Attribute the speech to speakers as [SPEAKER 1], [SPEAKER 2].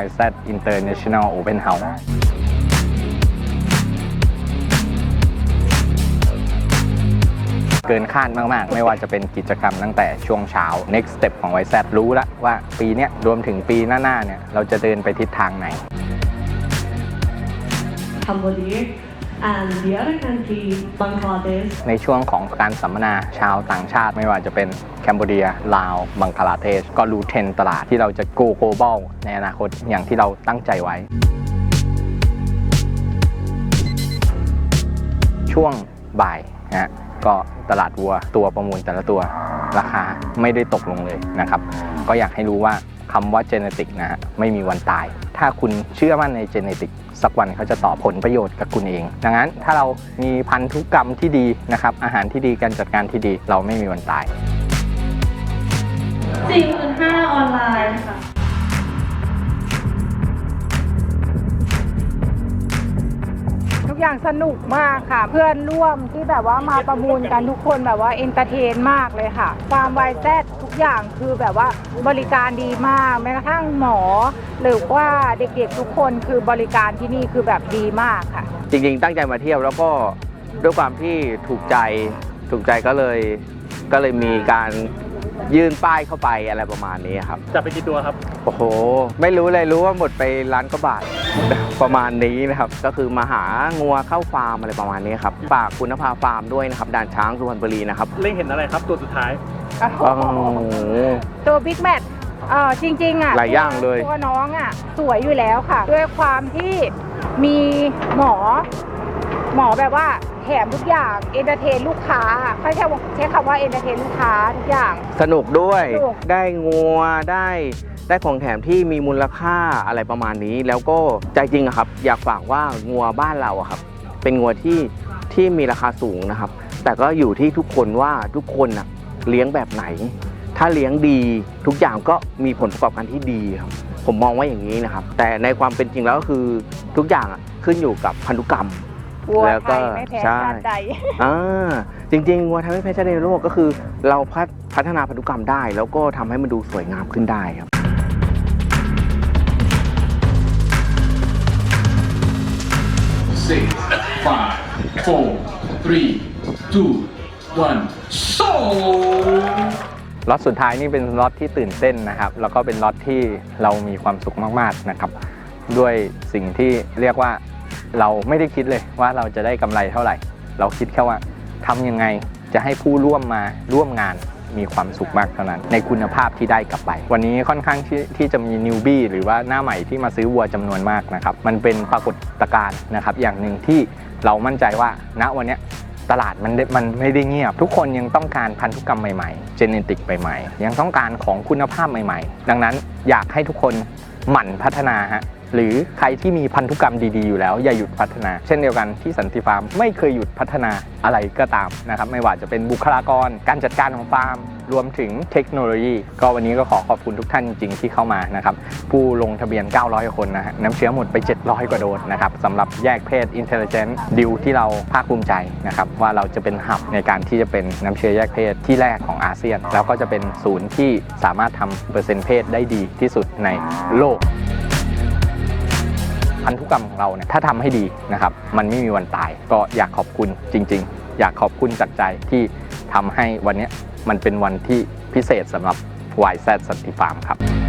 [SPEAKER 1] YZ International Open House เกินคาดมาก ๆ ไม่ว่าจะเป็นกิจกรรมตั้งแต่ช่วงเช้า next step ของ YZ รู้แล้วว่าปีนี้รวมถึงปีหน้า ๆ เนี่ย เราจะเดินไปทิศทางไหน
[SPEAKER 2] Cambodia and the other country, Bangladesh.
[SPEAKER 1] ในช่วงของการสัมมนาชาวต่างชาติไม่ว่าจะเป็นแคนเบเดีย ลาว บังคลาเทศ ก็รู้เทรนตลาดที่เราจะ go global ในอนาคตอย่างที่เราตั้งใจไว้ ช่วงบ่ายนะฮะก็ตลาดวัวตัวประมูลแต่ละตัวราคาไม่ได้ตกลงเลยนะครับ ก็อยากให้รู้ว่า คำว่าเจเนติกนะฮะไม่มีวันตาย ถ้าคุณเชื่อมั่นในเจเนติกสักวันเขาจะต่อผลประโยชน์กับคุณเอง ดังนั้นถ้าเรามีพันธุกรรมที่ดีนะครับ อาหารที่ดีการจัดการที่ดี เราไม่มีวันตาย
[SPEAKER 2] 45,000ออนไลน์ค่ะ
[SPEAKER 3] กอย่างสนุกมากค่ะ เพื่อนร่วมที่แบบว่ามาประมูลกันทุกคนแบบว่าเอนเตอร์เทนมากเลยค่ะฟามไวแซดทุกอย่างคือแบบว่าบริการดีมากแม้กระทั่งหมอ หรือว่าเด็กๆทุกคนคือบริการที่นี่คือแบบดีมากค่ะ
[SPEAKER 4] จริงๆ ตั้งใจมาเที่ยวแล้วก็ด้วยความที่ถูกใจถูกใจก็เลยก็เลยมีการ ยื่นป้ายเข้าไปอะไรประมาณนี้ครับ
[SPEAKER 5] จับไปกี่ตัวครับ
[SPEAKER 4] โอ้โห ไม่รู้เลยรู้ว่าหมดไปล้านกว่าบาท ประมาณนี้นะครับ ก็คือมาหางัวเข้าฟาร์มอะไรประมาณนี้ครับฝากคุณนภาฟาร์มด้วยนะครับด่านช้างสุพรรณบุรีนะครับ
[SPEAKER 5] เล่งเห็นอะไรครับตัวสุดท้าย
[SPEAKER 4] โอ้โห
[SPEAKER 3] ตัวบิ๊กแมทเออจริงๆอะ
[SPEAKER 4] หลายอย่างเลย
[SPEAKER 3] ตัวน้องอะสวยอยู่แล้วค่ะ ด้วยความที่มีหมอ หมอแบบว่า แถมทุกอย่าง เอนเตอร์เทนลูกค้าเขาใช้ใช้คำว่าเอนเตอร์เทนลูกค้าทุกอย่าง
[SPEAKER 4] สนุกด้วย
[SPEAKER 3] สนุก
[SPEAKER 4] ได้งัวได้ได้ของแถมที่มีมูลค่าอะไรประมาณนี้ แล้วก็ใจจริงอะครับ อยากฝากว่างัวบ้านเราอะครับ เป็นงัวที่ที่มีราคาสูงนะครับ แต่ก็อยู่ที่ทุกคนว่าทุกคนอะเลี้ยงแบบไหน ถ้าเลี้ยงดีทุกอย่างก็มีผลประกอบการที่ดีครับ ผมมองว่าอย่างนี้นะครับ แต่ในความเป็นจริงแล้วก็คือทุกอย่างอะขึ้นอยู่กับพันธุกรรม
[SPEAKER 3] วัว
[SPEAKER 4] แล้ว
[SPEAKER 3] ไท
[SPEAKER 4] ก็
[SPEAKER 3] ยไม่แพ้
[SPEAKER 4] ใช่
[SPEAKER 3] ชาติใด
[SPEAKER 4] อ่าจริงๆวัวไทยไม่แพ้ชาติในโลกก็คือ เราพัฒพัฒนาพันธุกรรมได้ แล้วก็ทำให้มันดูสวยงามขึ้นได้ครับ
[SPEAKER 6] six, five, four, three, two, one, so!
[SPEAKER 1] ล็อตสุดท้ายนี่เป็นล็อตที่ตื่นเต้นนะครับ แล้วก็เป็นล็อตที่เรามีความสุขมากๆนะครับ ด้วยสิ่งที่เรียกว่า เราไม่ได้คิดเลยว่าเราจะได้กำไรเท่าไหร่ เราคิดแค่ว่าทำยังไงจะให้ผู้ร่วมมาร่วมงานมีความสุขมากเท่านั้น ในคุณภาพที่ได้กลับไป วันนี้ค่อนข้างที่ที่จะมีนิวบี้หรือว่าหน้าใหม่ที่มาซื้อวัวจำนวนมากนะครับ มันเป็นปรากฏการณ์นะครับ อย่างหนึ่งที่เรามั่นใจว่าณวันนี้ตลาดมันมันไม่ได้เงียบ ทุกคนยังต้องการพันธุกรรมใหม่ๆเจเนติกใหม่ๆ ยังต้องการของคุณภาพใหม่ ๆ ดังนั้นอยากให้ทุกคนหมั่นพัฒนาฮะ หรือใครที่มีพันธุกรรมดีๆอยู่แล้วอย่าหยุดพัฒนา เช่นเดียวกันที่สันติฟาร์มไม่เคยหยุดพัฒนาอะไรก็ตามนะครับไม่ว่าจะเป็นบุคลากร การจัดการของฟาร์ม รวมถึงเทคโนโลยี ก็วันนี้ก็ขอขอบคุณทุกท่านจริงๆที่เข้ามานะครับผู้ลงทะเบียน 900 คนนะฮะน้ำเชื้อหมดไป 700 กว่าโดสนะครับสำหรับแยกเพศ Intelligent ดิวที่เราภาคภูมิใจนะครับว่าเราจะเป็นหับในการที่จะเป็นน้ำเชื้อแยกเพศที่แรกของอาเซียน แล้วก็จะเป็นศูนย์ที่สามารถทำเปอร์เซ็นต์เพศได้ดีที่สุดในโลก พันธุกรรมของเราเนี่ยถ้าทำให้ดีนะครับมันไม่มีวันตาย ก็อยากขอบคุณจริง ๆ อยากขอบคุณจากใจที่ทำให้วันนี้มันเป็นวันที่พิเศษสำหรับ YZ สันติฟาร์มครับ